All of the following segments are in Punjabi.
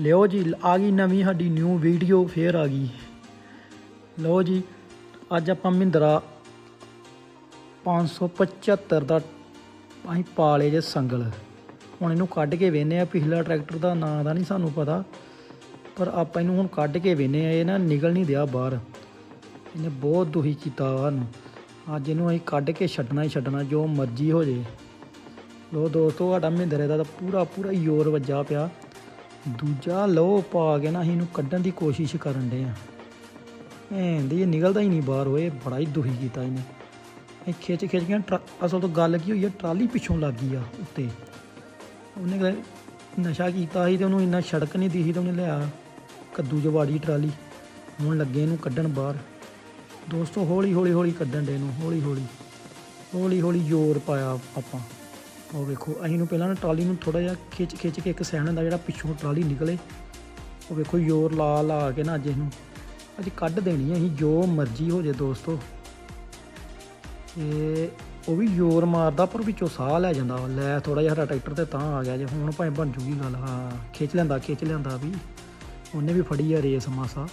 ਲਿਓ ਜੀ, ਆ ਗਈ ਨਵੀਂ ਸਾਡੀ ਨਿਊ ਵੀਡੀਓ ਫੇਰ ਆ ਗਈ। ਲਓ ਜੀ, ਅੱਜ ਆਪਾਂ ਮਹਿੰਦਰਾ 575 ਦਾ ਅਸੀਂ ਪਾਲੇ ਜੇ ਸੰਗਲ। ਹੁਣ ਇਹਨੂੰ ਕੱਢ ਕੇ ਵੇਨੇ ਆ ਪਿਛਲਾ ਟਰੈਕਟਰ ਦਾ ਨਾਂ ਦਾ ਨਹੀਂ ਸਾਨੂੰ ਪਤਾ, ਪਰ ਆਪਾਂ ਇਹਨੂੰ ਹੁਣ ਕੱਢ ਕੇ ਵੇਨੇ ਆ ਇਹ ਨਾ ਨਿਕਲ ਨਹੀਂ ਦਿਆ ਬਾਹਰ। ਇਹਨੇ ਬਹੁਤ ਦੁਖੀ ਕੀਤਾ ਸਾਨੂੰ। ਅੱਜ ਇਹਨੂੰ ਅਸੀਂ ਕੱਢ ਕੇ ਛੱਡਣਾ ਹੀ ਛੱਡਣਾ, ਜੋ ਮਰਜ਼ੀ ਹੋ ਜੇ। ਲੋ ਦੋਸਤੋ, ਸਾਡਾ ਮਹਿੰਦਰੇ ਦਾ ਤਾਂ ਪੂਰਾ ਪੂਰਾ ਜ਼ੋਰ ਵੱਜਾ ਪਿਆ। ਦੂਜਾ ਲੋ ਪਾ ਕੇ ਨਾ ਅਸੀਂ ਇਹਨੂੰ ਕੱਢਣ ਦੀ ਕੋਸ਼ਿਸ਼ ਕਰਨ ਦੇ ਆ। ਐਂਦੀ ਇਹ ਨਿਕਲਦਾ ਹੀ ਨਹੀਂ ਬਾਹਰ ਹੋਏ ਬੜਾ ਹੀ ਦੁਖੀ ਕੀਤਾ ਇਹਨੇ। ਇਹ ਖਿੱਚ ਖਿੱਚ ਕੇ ਨਾ ਅਸਲ ਤੋਂ ਗੱਲ ਕੀ ਹੋਈ ਹੈ ਟਰਾਲੀ ਪਿੱਛੋਂ ਲੱਗ ਗਈ ਆ ਉੱਤੇ। ਉਹਨੇ ਕਦੇ ਨਸ਼ਾ ਕੀਤਾ ਸੀ ਤੇ ਉਹਨੂੰ ਇੰਨਾ ਸੜਕ ਨਹੀਂ ਦਿਖੀ ਤੇ ਉਹਨੇ ਲਿਆ ਕੱਦੂ ਜਵਾੜੀ ਟਰਾਲੀ। ਹੁਣ ਲੱਗੇ ਇਹਨੂੰ ਕੱਢਣ ਬਾਹਰ। ਦੋਸਤੋ ਹੌਲੀ ਹੌਲੀ ਹੌਲੀ ਕੱਢਣ ਦੇ ਨੂੰ ਹੌਲੀ ਹੌਲੀ ਹੌਲੀ ਹੌਲੀ ਜ਼ੋਰ ਪਾਇਆ ਆਪਾਂ। ਉਹ ਵੇਖੋ, ਅਸੀਂ ਨੂੰ ਪਹਿਲਾਂ ਨਾ ਟਰਾਲੀ ਨੂੰ ਥੋੜਾ ਜਿਹਾ ਖਿੱਚ ਖਿੱਚ ਕੇ ਇੱਕ ਸਹਿਣ ਦਾ ਜਿਹੜਾ ਪਿੱਛੋਂ ਟਰਾਲੀ ਨਿਕਲੇ। ਉਹ ਵੇਖੋ, ਜ਼ੋਰ ਲਾ ਲਾ ਕੇ ਨਾ ਅੱਜ ਇਹਨੂੰ। ਅੱਜ ਕੱਢ ਦੇਣੀ ਹੈ ਅਸੀਂ, ਜੋ ਮਰਜ਼ੀ ਹੋ ਜੇ ਦੋਸਤੋ। ਇਹ ਉਹ ਵੀ ਜ਼ੋਰ ਮਾਰਦਾ, ਪਰ ਵਿੱਚੋਂ ਸਾਹ ਲੈ ਜਾਂਦਾ। ਲੈ ਥੋੜਾ ਜਿਹਾ ਸਾਡਾ ਟਰੈਕਟਰ ਤੇ ਤਾਂ ਆ ਗਿਆ ਜੇ, ਹੁਣ ਭਾਵੇਂ ਬਣ ਜੂਗੀ ਗੱਲ। ਹਾਂ, ਖਿੱਚ ਲੈਂਦਾ ਖਿੱਚ ਲੈਂਦਾ ਵੀ। ਉਹਨੇ ਵੀ ਫੜੀ ਆ ਰੇਸ ਮਾਸਾ।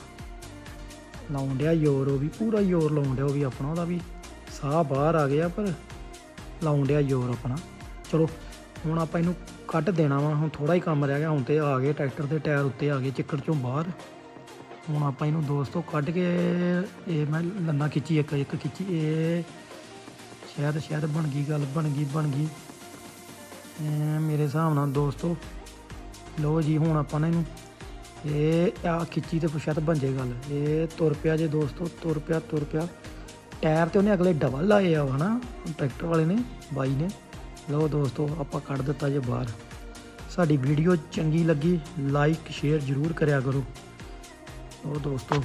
ਲਾਉਣ ਡਿਆ ਜ਼ੋਰ ਉਹ ਵੀ, ਪੂਰਾ ਜ਼ੋਰ ਲਾਉਣ ਡਿਆ ਉਹ ਵੀ ਆਪਣਾ, ਉਹਦਾ ਵੀ ਸਾਹ ਬਾਹਰ ਆ ਗਿਆ, ਪਰ ਲਾਉਣ ਡਿਆ ਜ਼ੋਰ ਆਪਣਾ। ਚਲੋ, ਹੁਣ ਆਪਾਂ ਇਹਨੂੰ ਕੱਢ ਦੇਣਾ ਵਾ, ਹੁਣ ਥੋੜਾ ਹੀ ਕੰਮ ਰਹਿ ਗਿਆ, ਹੁਣ ਤੇ ਆ ਗਏ, ਟਰੈਕਟਰ ਦੇ ਟਾਇਰ ਉੱਤੇ ਆ ਗਏ, ਚਿੱਕੜ ਚੋਂ ਬਾਹਰ। ਹੁਣ ਆਪਾਂ ਇਹਨੂੰ ਦੋਸਤੋ ਕੱਢ ਕੇ ਇਹ ਮੈਂ ਲੰਨਾ ਖਿੱਚੀ, ਇੱਕ ਇੱਕ ਖਿੱਚੀ, ਇਹ ਸ਼ਾਇਦ ਸ਼ਾਇਦ ਬਣ ਗਈ ਗੱਲ, ਬਣ ਗਈ ਬਣ ਗਈ। ਮੇਰੇ ਹਿਸਾਬ ਨਾਲ ਦੋਸਤੋ ਲੋ ਜੀ, ਹੁਣ ਆਪਾਂ ਨੇ ਇਹਨੂੰ, ਇਹ ਆ ਖਿੱਚੀ ਤੇ ਸ਼ਾਇਦ ਬਣ ਜੇ ਗੱਲ। ਇਹ ਤੁਰ ਪਿਆ ਜੇ ਦੋਸਤੋ, ਤੁਰ ਪਿਆ ਤੁਰ ਪਿਆ। ਟਾਇਰ ਤੇ ਉਹਨੇ ਅਗਲੇ ਡਬਲ ਲਾਏ ਆ ਹਨਾ ਟਰੈਕਟਰ ਵਾਲੇ ਨੇ, ਬਾਈ ਨੇ। ਲਓ ਦੋਸਤੋ, ਆਪਾਂ ਕੱਢ ਦਿੱਤਾ ਜੇ ਬਾਹਰ। ਸਾਡੀ ਵੀਡੀਓ ਚੰਗੀ ਲੱਗੀ ਲਾਈਕ ਸ਼ੇਅਰ ਜ਼ਰੂਰ ਕਰਿਆ ਕਰੋ। ਉਹ ਦੋਸਤੋ।